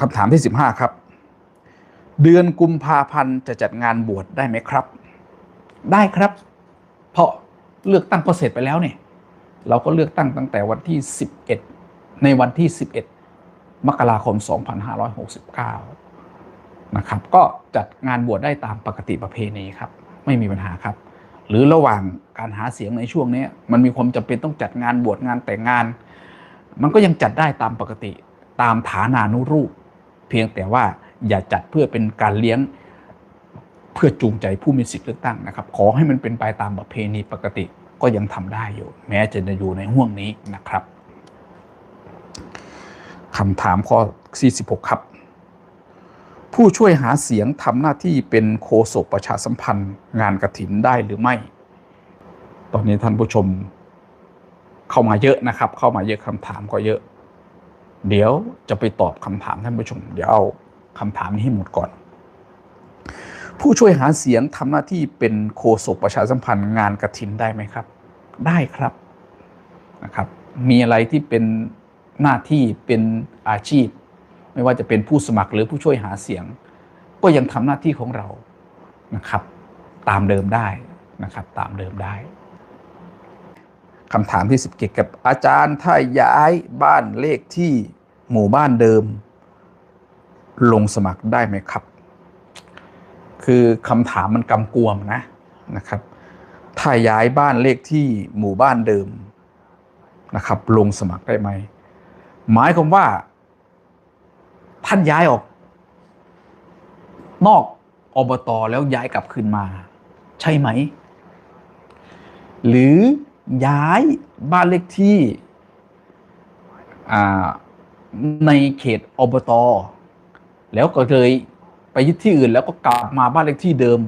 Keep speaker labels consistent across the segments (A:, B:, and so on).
A: คำถามที่ 15 ครับ เดือนกุมภาพันธ์จะจัดงานบวชได้ไหมครับ ได้ครับ เพราะเลือกตั้งก็เสร็จไปแล้วเนี่ยเราก็เลือกตั้งตั้งแต่วันที่ 11 ในวันที่ 11 มกราคม 2569 นะครับ ก็จัดงานบวชได้ตามปกติประเพณีครับ ไม่มีปัญหาครับ หรือระหว่างการหาเสียงในช่วงนี้มันมีความจำเป็นต้องจัดงานบวชงานแต่งงาน มันก็ยังจัดได้ตามปกติตามฐานานุรูป พียงแต่ว่าอย่าจัดเพื่อเป็นการเลี้ยงเพื่อจูงใจผู้มีสิทธิเลือกตั้งนะครับ ขอให้มันเป็นไปตามประเพณีปกติก็ยังทำได้อยู่ แม้จะอยู่ในห่วงนี้นะครับคำถามข้อ 46 ครับ ผู้ช่วยหาเสียงทำหน้าที่เป็นโฆษกประชาสัมพันธ์งานกระถินได้หรือไม่ ตอนนี้ท่านผู้ชมเข้ามาเยอะนะครับ เข้ามาเยอะคำถามก็เยอะ เดี๋ยวจะไปตอบคำถามท่านผู้ชม เดี๋ยวเอาคำถามนี้ให้หมดก่อน ผู้ช่วยหาเสียงทำหน้าที่เป็นโฆษกประชาสัมพันธ์งานกระถินได้ไหมครับ ได้ครับนะครับ มีอะไรที่เป็นหน้าที่เป็นอาชีพ ไม่ว่าจะเป็นผู้สมัครหรือผู้ช่วยหาเสียง ก็ยังทำหน้าที่ของเรานะครับ ตามเดิมได้นะครับ ตามเดิมได้คำถามที่10เกี่ยวกับอาจารย์ถ้าย้ายบ้านเลขที่ หมู่บ้านเดิม ลงสมัครได้ไหมครับ คือคำถามมันกำกวมนะนะครับ ถ้าย้ายบ้านเลขที่หมู่บ้านเดิมนะครับ ลงสมัครได้ไหม หมายความว่า ท่านย้ายออก นอกอบตแล้วย้ายกลับคืนมา ใช่ไหม หรือย้ายบ้านเลขที่อ่า ในเขตอบต แล้วก็เลยไปยึดที่อื่นแล้วก็กลับมาบ้านเลขที่เดิม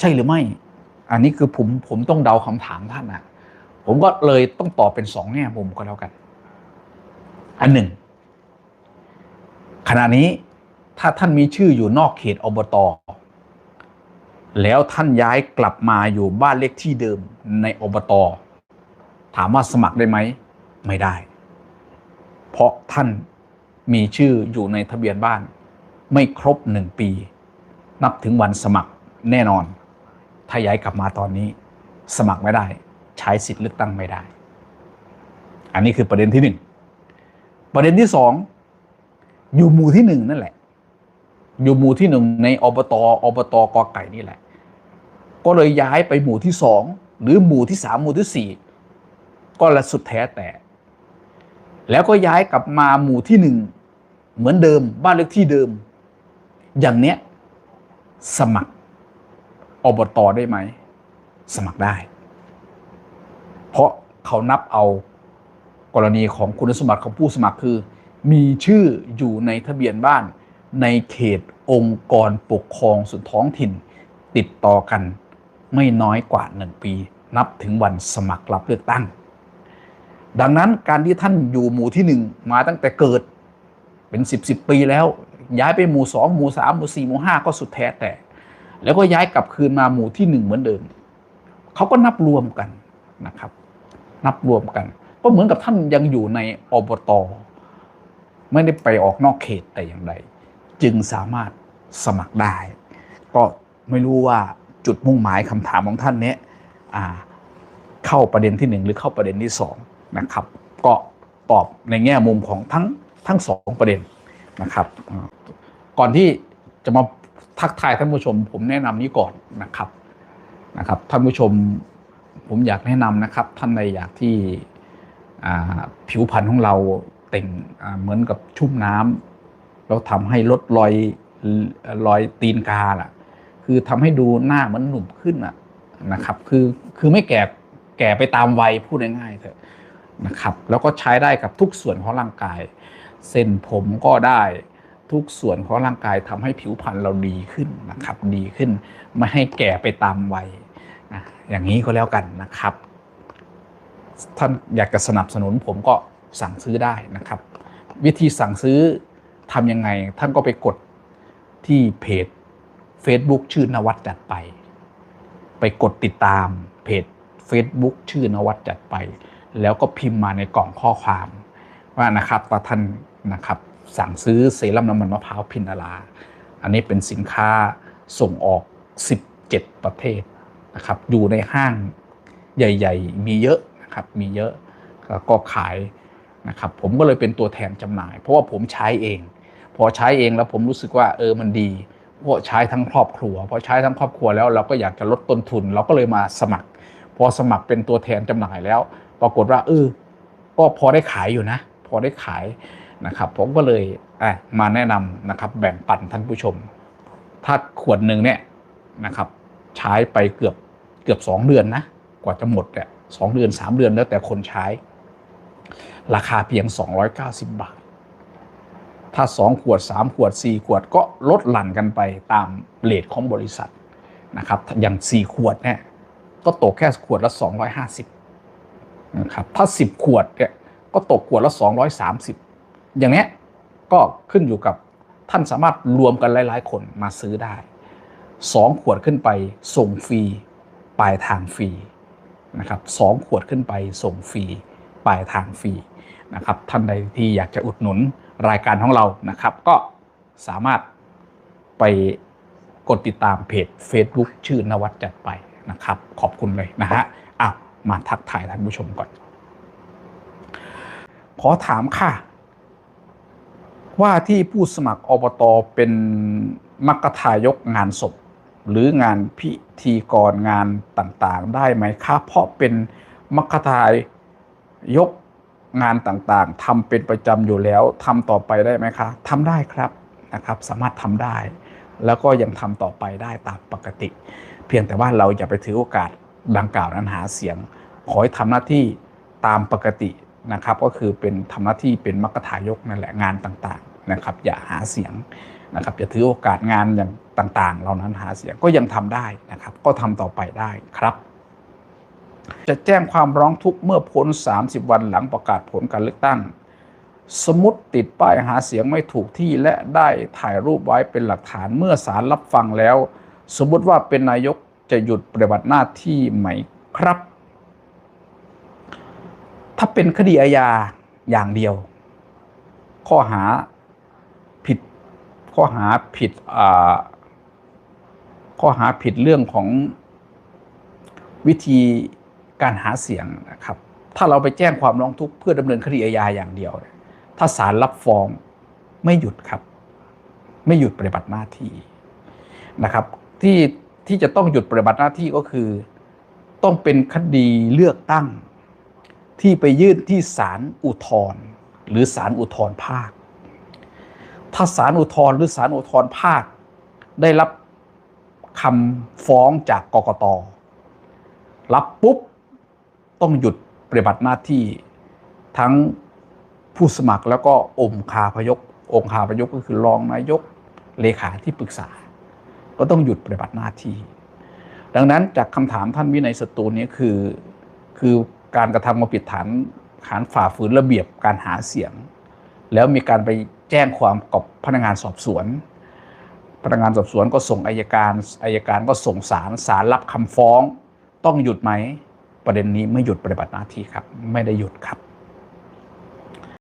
A: ใช่หรือไม่ อันนี้คือผมผมต้องเดาคำถามท่านนะผมก็เลยต้องตอบเป็นสองแง่มุมก็แล้วกัน อันหนึ่งขณะนี้ถ้าท่านมีชื่ออยู่นอกเขตอบต แล้วท่านย้ายกลับมาอยู่บ้านเลขที่เดิมในอบต ถามว่าสมัครได้ไหม ไม่ได้ เพราะท่าน มีชื่ออยู่ในทะเบียนบ้าน ไม่ครบหนึ่งปี นับถึงวันสมัครแน่นอน ถ้าย้ายกลับมาตอนนี้ สมัครไม่ได้ ใช้สิทธิ์เลือกตั้งไม่ได้ อันนี้คือประเด็นที่หนึ่งประเด็นที่สองอยู่หมู่ที่หนึ่งนั่นแหละ อยู่หมู่ที่หนึ่งในอบตอบตกอไก่นี่แหละ ก็เลยย้ายไปหมู่ที่สองหรือหมู่ที่สามหมู่ที่สี่ก็ละสุดแท้แต่ แล้วก็ย้ายกลับมาหมู่ที่หนึ่งเหมือนเดิมบ้านเลขที่เดิม อย่างเนี้ยสมัครอบตได้ไหม สมัครได้ เพราะเขานับเอากรณีของคุณสมบัติของผู้สมัครคือ มีชื่ออยู่ในทะเบียนบ้านในเขตองค์กรปกครองส่วนท้องถิ่น ติดต่อกันไม่น้อยกว่าหนึ่งปี นับถึงวันสมัครรับเลือกตั้ง ดังนั้นการที่ท่านอยู่หมู่ที่หนึ่งมาตั้งแต่เกิดเป็นสิบสิบปีแล้ว ย้ายไปหมู่สองหมู่สามหมู่สี่หมู่ห้าก็สุดแท้แต่ แล้วก็ย้ายกลับคืนมาหมู่ที่หนึ่งเหมือนเดิมเขาก็นับรวมกันนะครับ นับรวมกัน ก็เหมือนกับท่านยังอยู่ในอบตไม่ได้ไปออกนอกเขตแต่อย่างใด จึงสามารถสมัครได้ ก็ไม่รู้ว่าจุดมุ่งหมายคำถามของท่านเนี้ยเข้าประเด็นที่หนึ่งหรือเข้าประเด็นที่สอง นะครับ ก็ตอบในแง่มุมของทั้งทั้งสองประเด็นนะครับ ก่อนที่จะมาทักทายท่านผู้ชม ผมแนะนำนี้ก่อนนะครับนะครับ ท่านผู้ชมผมอยากแนะนำนะครับ ท่านใดอยากที่ผิวพรรณของเราเต่งเหมือนกับชุ่มน้ำแล้วทำให้ลดรอยรอยตีนกาล่ะ คือทำให้ดูหน้าเหมือนหนุ่มขึ้นอะนะครับ คือคือไม่แก่แก่ไปตามวัยพูดง่ายๆเถอะ นะครับแล้วก็ใช้ได้กับทุกส่วนของร่างกาย เส้นผมก็ได้ทุกส่วนของร่างกายทำให้ผิวพรรณเราดีขึ้นนะครับ ดีขึ้นไม่ให้แก่ไปตามวัยอย่างนี้ก็แล้วกันนะครับ ท่านอยากจะสนับสนุนผมก็สั่งซื้อได้นะครับ วิธีสั่งซื้อทำยังไง ท่านก็ไปกดที่เพจ Facebook ชื่อนวัดจัดไป ไปกดติดตามเพจ Facebook ชื่อนวัดจัดไป แล้วก็พิมพ์มาในกล่องข้อความว่านะครับว่าท่านนะครับสั่งซื้อเซรั่มน้ำมันมะพร้าวพินาลา อันนี้เป็นสินค้าส่งออก 17 ประเทศนะครับอยู่ในห้างใหญ่ ๆ มีเยอะนะครับมีเยอะแล้วก็ขายนะครับผมก็เลยเป็นตัวแทนจำหน่าย เพราะว่าผมใช้เอง พอใช้เองแล้วผมรู้สึกว่าเออมันดีเพราะใช้ทั้งครอบครัวพอใช้ทั้งครอบครัวแล้วเราก็อยากจะลดต้นทุน เราก็เลยมาสมัคร พอสมัครเป็นตัวแทนจำหน่ายแล้ว ปรากฏว่าเออก็พอได้ขายอยู่นะ พอได้ขายนะครับ ผมก็เลยมาแนะนำนะครับ แบ่งปันท่านผู้ชม ถ้าขวดหนึ่งเนี่ยนะครับ ใช้ไปเกือบเกือบสองเดือนนะ กว่าจะหมดเนี่ยสองเดือนสามเดือนแล้วแต่คนใช้ ราคาเพียง 290 บาท ถ้า 2 ขวด 3 ขวด 4 ขวดก็ลดหลั่นกันไปตามเลทของบริษัทนะครับ อย่าง 4 ขวดเนี่ยก็ตกแค่ขวดละ 250 นะครับถ้า 10 ขวดเนี่ยก็ตกขวดละ 230 อย่างเนี้ยก็ขึ้นอยู่กับท่านสามารถรวมกันหลาย ๆ คนมาซื้อได้ 2 ขวดขึ้นไปส่งฟรีปลายทางฟรีนะครับสองขวดขึ้นไปส่งฟรีปลายทางฟรีนะครับท่านใดที่อยากจะอุดหนุนรายการของเรานะครับ ก็สามารถไปกดติดตามเพจ Facebook ชื่อนวัดจัดไปนะครับ ขอบคุณเลยนะฮะอ้าว มาทักทายท่านผู้ชมก่อน ขอถามค่ะ ว่าที่ผู้สมัครอบตเป็นมักทายกงานศพ หรืองานพิธีกรงานต่างๆ ได้ไหมครับเพราะเป็นมัคคทายกงานต่างๆทำเป็นประจำอยู่แล้วทำต่อไปได้ไหมคะทำได้ครับนะครับ สามารถทำได้ แล้วก็ยังทำต่อไปได้ตามปกติ เพียงแต่ว่าเราอย่าไปถือโอกาส ดังกล่าวนั้นหาเสียง ขอให้ทำหน้าที่ตามปกตินะครับ ก็คือเป็นทำหน้าที่เป็นมัคคทายกนั่นแหละงานต่างๆนะครับ อย่าหาเสียงนะครับอย่าถือโอกาสงานอย่างต่างๆ เหล่านั้นหาเสียงก็ยังทำได้นะครับ ก็ทำต่อไปได้ครับ จะแจ้งความร้องทุกข์เมื่อพ้น 30 วันหลังประกาศผลการเลือกตั้ง สมมติติดป้ายหาเสียงไม่ถูกที่และได้ถ่ายรูปไว้เป็นหลักฐานเมื่อศาลรับฟังแล้ว สมมติว่าเป็นนายก จะหยุดปฏิบัติหน้าที่ไหมครับ ถ้าเป็นคดีอาญาอย่างเดียว ข้อหาผิด ข้อหาผิดข้อหาผิดเรื่องของวิธีการหาเสียงนะครับ ถ้าเราไปแจ้งความร้องทุกข์เพื่อดำเนินคดีอาญาอย่างเดียว ถ้าศาลรับฟ้องไม่หยุดครับ ไม่หยุดปฏิบัติหน้าที่นะครับ ที่ ที่จะต้องหยุดปฏิบัติหน้าที่ก็คือ ต้องเป็นคดีเลือกตั้ง ที่ไปยื่นที่ศาลอุทธรณ์หรือศาลอุทธรณ์ภาค ถ้าศาลอุทธรณ์หรือศาลอุทธรณ์ภาค ได้รับคำฟ้องจากกกตรับปุ๊บต้องหยุดปฏิบัติหน้าที่ทั้งผู้สมัครแล้วก็องค์คาพยกองคาพยกก็คือรองนายกเลขาที่ปรึกษา ก็ต้องหยุดปฏิบัติหน้าที่ ดังนั้นจากคำถามท่านวินัยสตูลนี้คือ คือการกระทำความผิดฐานฐานฝ่าฝืนระเบียบการหาเสียง แล้วมีการไปแจ้งความกับพนักงานสอบสวน พนักงานสอบสวนก็ส่งอายการอายการก็ส่งศาลศาลรับคำฟ้อง ต้องหยุดไหม ประเด็นนี้ไม่หยุดปฏิบัติหน้าที่ครับ ไม่ได้หยุดครับ